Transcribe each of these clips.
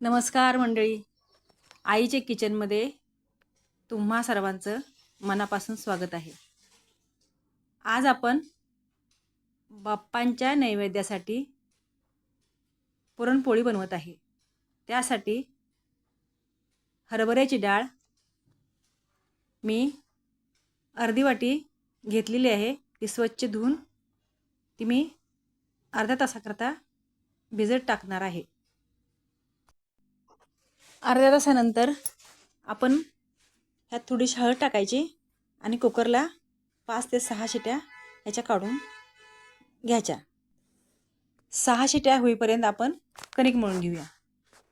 नमस्कार मंडळी. आईचे किचनमध्ये तुम्हा सर्वांचं मनापासून स्वागत आहे. आज आपण बाप्पांच्या नैवेद्यासाठी पुरणपोळी बनवत आहे. त्यासाठी हरभऱ्याची डाळ मी अर्धी वाटी घेतलेली आहे. ती स्वच्छ धुवून ती मी अर्ध्या तासाकरता भिजत टाकणार आहे. अर्ध्या तासानंतर आपण ह्यात थोडीशी हळद टाकायची आणि कुकरला पाच ते सहा शिट्या ह्याच्या काढून घ्यायच्या. सहा शिट्या होईपर्यंत आपण कणिक मळून घेऊया.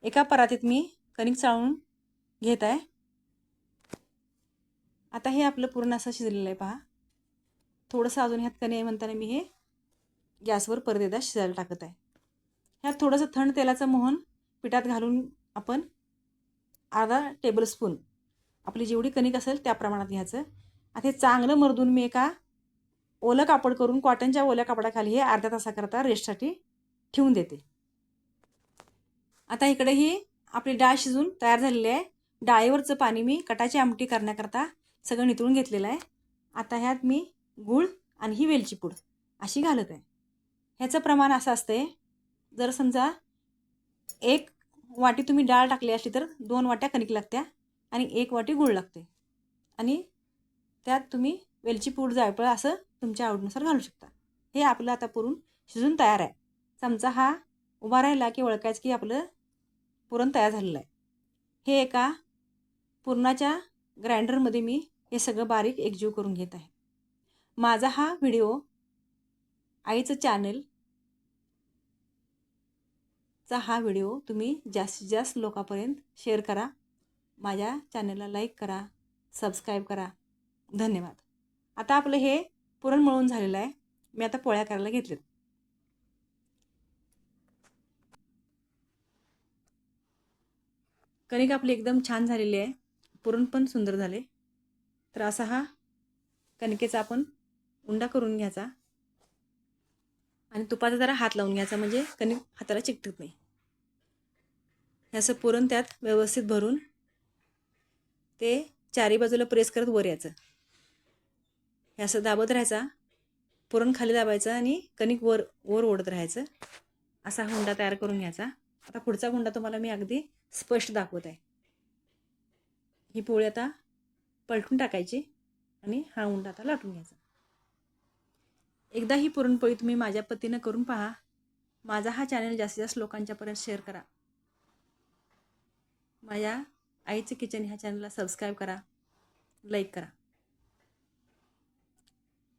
एका परातीत मी कणिक चाळून घेत आहे. आता हे आपलं पूर्ण असं शिजलेलं आहे पहा. थोडंसं अजून ह्यात कणी आहे म्हणताना मी हे गॅसवर परत एकदा शिजायला टाकत आहे. ह्यात थोडंसं थंड तेलाचं मोहन पिठात घालून आपण अर्धा टेबलस्पून आपली जेवढी कणिक असेल त्या प्रमाणात घ्यायचं. आता हे चांगलं मर्दून मी एका ओलं कापड करून कॉटनच्या ओल्या कापडाखाली हे अर्ध्या तासाकरता रेस्टसाठी ठेवून देते. आता इकडे ही आपली डाळ शिजून तयार झालेली आहे. डाळीवरचं पाणी मी कटाची आमटी करण्याकरता सगळं नितळून घेतलेलं आहे. आता ह्यात मी गूळ आणि ही वेलची पूड अशी घालत आहे. ह्याचं प्रमाण असं असते जर समजा एक वाटी तुम्ही डाळ टाकली असली तर दोन वाट्या कणिक लागत्या आणि एक वाटी गूळ लागते आणि त्यात तुम्ही वेलची पूड जायफळ असं तुमच्या आवडीनुसार घालू शकता. हे आपलं आता पुरून शिजून तयार आहे. चमचा हा उभा राहिला की ओळखायचं की आपलं पुरण तयार झालेलं आहे. हे एका पुरणाच्या ग्राइंडरमध्ये मी हे सगळं बारीक एकजीव करून घेत आहे. माझा हा व्हिडिओ आईचं चॅनल चा हा व्हिडिओ तुम्ही जास्तीत जास्त लोकांपर्यंत शेअर करा. माझ्या चॅनलला लाईक करा सबस्क्राईब करा. धन्यवाद. आता आपलं हे पुरण मळून झालेलं आहे. मी आता पोळ्या करायला घेतलेत. कणिक आपली एकदम छान झालेली आहे. पुरण पण सुंदर झाले. तर असा हा कणिकेचा आपण उंडा करून घ्यायचा. आणि तुपाचा जरा हात लावून घ्यायचा म्हणजे कणिक हाताला चिकटत नाही. असं पुरण त्यात व्यवस्थित भरून ते चारी बाजूला प्रेस करत वर यायचं. हे असं दाबत राहायचा पुरण खाली दाबायचं आणि कणिक वर वर ओढत राहायचं. असा हुंडा तयार करून घ्यायचा. आता पुढचा हुंडा तुम्हाला मी अगदी स्पष्ट दाखवत आहे ही पोळी आता पलटून टाकायची आणि हा हुंडा आता लाटून घ्यायचा. एकदा ही पुरणपोळी तुम्ही माझ्या पतीनं करून पहा. माझा हा चॅनल जास्तीत जास्त लोकांच्यापर्यंत शेअर करा. माझ्या आईचं किचन ह्या चॅनलला सबस्क्राईब करा लाईक करा.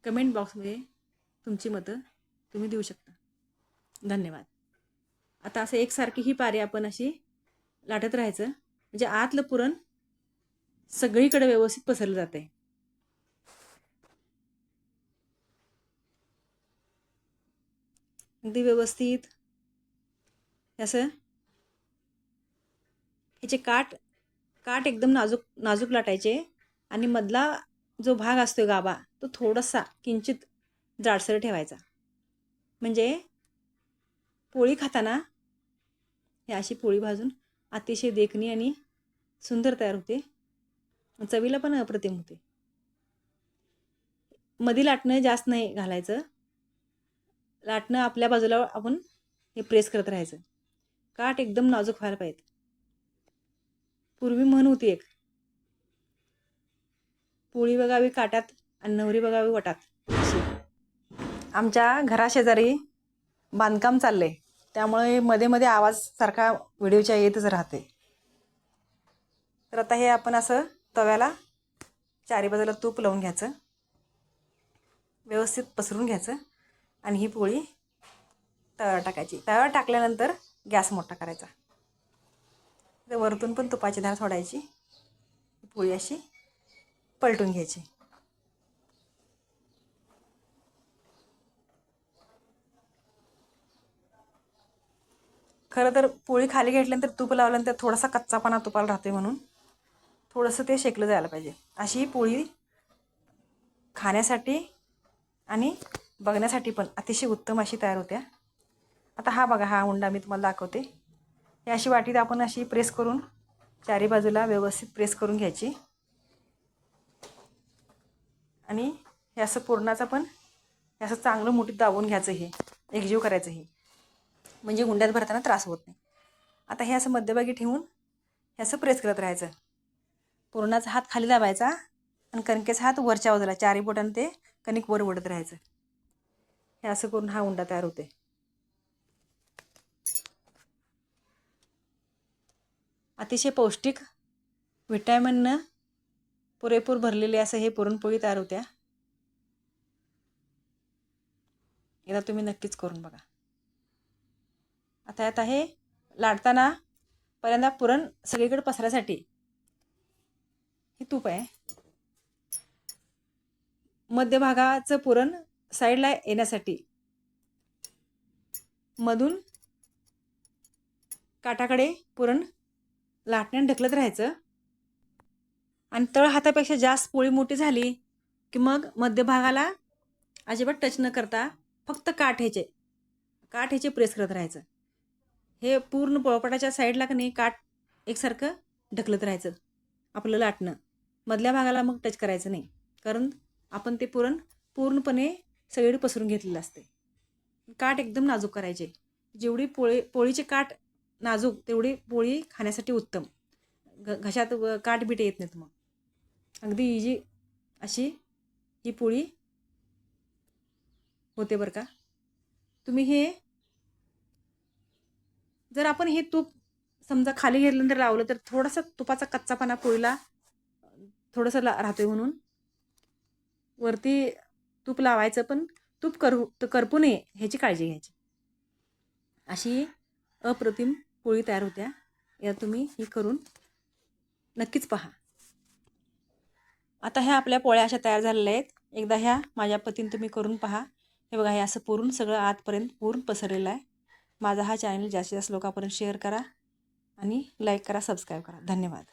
कमेंट बॉक्समध्ये तुमची मतं तुम्ही देऊ शकता. धन्यवाद. आता असं एकसारखी ही पारी आपण अशी लाटत राहायचं. म्हणजे आतलं पुरण सगळीकडे व्यवस्थित पसरलं जाते अगदी व्यवस्थित. असं ह्याचे काठ काठ एकदम नाजूक नाजूक लाटायचे आणि मधला जो भाग असतो गाभा तो थोडासा किंचित जाडसर ठेवायचा. म्हणजे पोळी खाताना ही अशी पोळी भाजून अतिशय देखणी आणि सुंदर तयार होते. चवीला पण अप्रतिम होते. मधी लाटणं जास्त नाही घालायचं. लाटणं आपल्या बाजूला आपण हे प्रेस करत राहायचं. काठ एकदम नाजूक व्हायला पाहिजे पूर्वी म्हण होती एक. पोळी बघावी काट्यात आणि नवरी बघावी वटात. अशी आमच्या घराशेजारी बांधकाम चाललंय. त्यामुळे मध्ये मध्ये आवाज सारखा व्हिडिओच्या येतच राहते. तर आता हे आपण असं तव्याला चारी बाजूला तूप लावून घ्यायचं. व्यवस्थित पसरून घ्यायचं. आणि ही पोळी तव्यावर टाकायची. तव्यावर टाकल्यानंतर गॅस मोठा करायचा. वरतून पण तुपाची धार सोडायची. पोळी अशी पलटून घ्यायची. खरं तर पोळी खाली घेतल्यानंतर तूप लावल्यानंतर थोडासा कच्चापणा तुपाला राहते म्हणून थोडंसं ते शेकलं जायला पाहिजे. अशी ही पोळी खाण्यासाठी आणि बघण्यासाठी पण अतिशय उत्तम अशी तयार होत्या. आता हा बघा हा हुंडा मी तुम्हाला दाखवते. हे अशी वाटीत आपण अशी प्रेस करून चारी बाजूला व्यवस्थित प्रेस करून घ्यायची. आणि हे असं पूर्णाचं पण हे असं चांगलं मुठीत दाबून घ्यायचं हे. एकजीव करायचं हे. म्हणजे गुंड्यात भरताना त्रास होत नाही. आता हे असं मध्यभागी ठेवून हे असं प्रेस करत राहायचं. पूर्णाचा हात खाली दाबायचा आणि कणकेचा हात वरच्या बाजूला चारी बोटानं ते कणिक वर ओढत राहायचं. हे असं करून हा उंडा तयार होते अतिशय पौष्टिक व्हिटॅमिननं पुरेपूर भरलेले असं हे पुरणपोळी तयार होत्या. एकदा तुम्ही नक्कीच करून बघा. आता यात आहे लाटताना पहिल्यांदा पुरण सगळीकडे पसरायसाठी हे तूप आहे. मध्यभागाचं पुरण साईडला येण्यासाठी मधून काटाकडे पुरण लाटण्याने ढकलत राहायचं. आणि तळ हातापेक्षा जास्त पोळी मोठी झाली की मग मध्यभागाला अजिबात टच न करता फक्त काठ ह्याचे काठ ह्याचे प्रेस करत राहायचं. हे पूर्ण पोळपाटाच्या साईडला का नाही काठ एकसारखं ढकलत राहायचं आपलं लाटणं. मधल्या भागाला मग टच करायचं नाही कारण आपण ते पुरण पूर्णपणे सगळीकडे पसरून घेतलेलं असते. काठ एकदम नाजूक करायचे. जेवढी पोळी पोळीचे काठ नाजूक तेवढी पोळी खाण्यासाठी उत्तम. घ घशात व काठ येत नाहीत मग. अगदी इजी अशी ही पोळी होते बरं का. तुम्ही हे जर आपण हे तूप समजा खाली घेतल्यानंतर लावलं तर थोडासा तुपाचा कच्चापणा पोळीला थोडंसं ला राहतोय म्हणून. वरती तूप लावायचं पण तूप करू करपू नये ह्याची काळजी घ्यायची. अशी अप्रतिम पोळी तयार होत्या. या तुम्ही ही करून नक्कीच पहा. आता ह्या आपल्या पोळ्या अशा तयार झालेल्या आहेत. एकदा ह्या माझ्या पतीने तुम्ही करून पहा. हे बघा हे असं पुरून सगळं आतपर्यंत पूर्ण पसरलेलं आहे. माझा हा चॅनल जास्तीत जास्त लोकांपर्यंत शेअर करा आणि लाईक करा सबस्क्राईब करा. धन्यवाद.